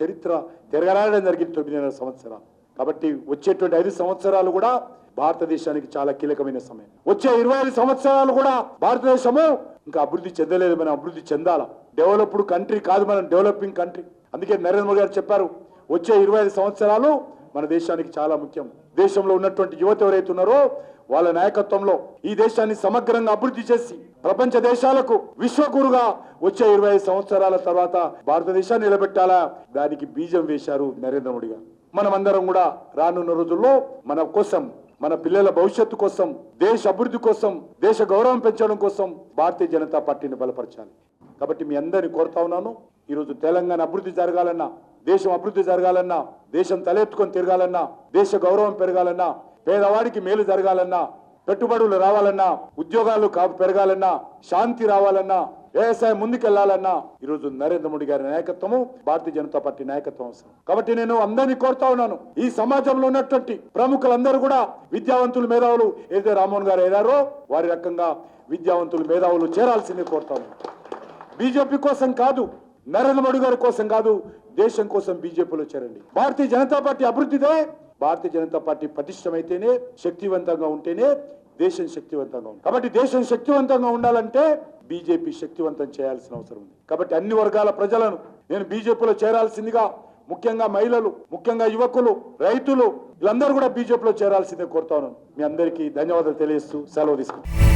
చరిత్ర తిరగరాయడం జరిగింది తొమ్మిదిన్నర సంవత్సరాలు. కాబట్టి వచ్చేటువంటి ఐదు సంవత్సరాలు కూడా భారతదేశానికి చాలా కీలకమైన సమయం. వచ్చే ఇరవై ఐదు సంవత్సరాలు కూడా భారతదేశము ఇంకా అభివృద్ధి చెందలేదు మనం అభివృద్ధి చెందాల? డెవలప్డ్ కంట్రీ కాదు మనం డెవలపింగ్ కంట్రీ. అందుకే నరేంద్ర మోడీ గారు చెప్పారు వచ్చే ఇరవై ఐదు సంవత్సరాలు మన దేశానికి చాలా ముఖ్యం. దేశంలో ఉన్నటువంటి యువత ఎవరైతే ఉన్నారో వాళ్ళ నాయకత్వంలో ఈ దేశాన్ని సమగ్రంగా అభివృద్ధి చేసి ప్రపంచ దేశాలకు విశ్వగురుగా వచ్చే ఇరవై ఐదు సంవత్సరాల తర్వాత భారతదేశాన్ని నిలబెట్టాలా? దానికి బీజం వేశారు నరేంద్ర మోడీ గారు. మనమందరం కూడా రానున్న రోజుల్లో మన కోసం మన పిల్లల భవిష్యత్తు కోసం దేశ అభివృద్ధి కోసం దేశ గౌరవం పెంచడం కోసం భారతీయ జనతా పార్టీని బలపరచాలి. కాబట్టి మీ అందరిని కోరుతా ఉన్నాను. ఈరోజు తెలంగాణ అభివృద్ధి జరగాలన్నా దేశం అభివృద్ధి జరగాలన్నా దేశం తలెత్తుకొని తిరగాలన్నా దేశ గౌరవం పెరగాలన్నా పేదవాడికి మేలు జరగాలన్నా పెట్టుబడులు రావాలన్నా ఉద్యోగాలు పెరగాలన్నా శాంతి రావాలన్నా వ్యవసాయం ముందుకెళ్ళాలన్నా ఈరోజు నరేంద్ర మోడీ గారి నాయకత్వము భారతీయ జనతా పార్టీ నాయకత్వం అవసరం. కాబట్టి నేను అందరినీ కోరుతా ఉన్నాను. ఈ సమాజంలో ఉన్నటువంటి ప్రముఖులందరూ కూడా విద్యావంతులు మేధావులు ఏదైతే రామ్మోహన్ గారు ఏదారో వారి రకంగా విద్యావంతులు మేధావులు చేరాల్సిందే కోరుతా బీజేపీ కోసం కాదు నరేంద్ర మోడీ గారి కోసం కాదు దేశం కోసం బీజేపీలో చేరండి. భారతీయ జనతా పార్టీ అభివృద్ధిదే. భారతీయ జనతా పార్టీ పటిష్టమైతేనే శక్తివంతంగా ఉంటేనే దేశం శక్తివంతంగా ఉంది కాబట్టి దేశం శక్తివంతంగా ఉండాలంటే బీజేపీ శక్తివంతం చేయాల్సిన అవసరం ఉంది. కాబట్టి అన్ని వర్గాల ప్రజలను నేను బీజేపీలో చేరాల్సిందిగా ముఖ్యంగా మహిళలు ముఖ్యంగా యువకులు రైతులు వీళ్ళందరూ కూడా బీజేపీలో చేరాల్సిందే కోరుతాను మీ అందరికీ ధన్యవాదాలు తెలియజేస్తూ సెలవు తీసుకుంటాను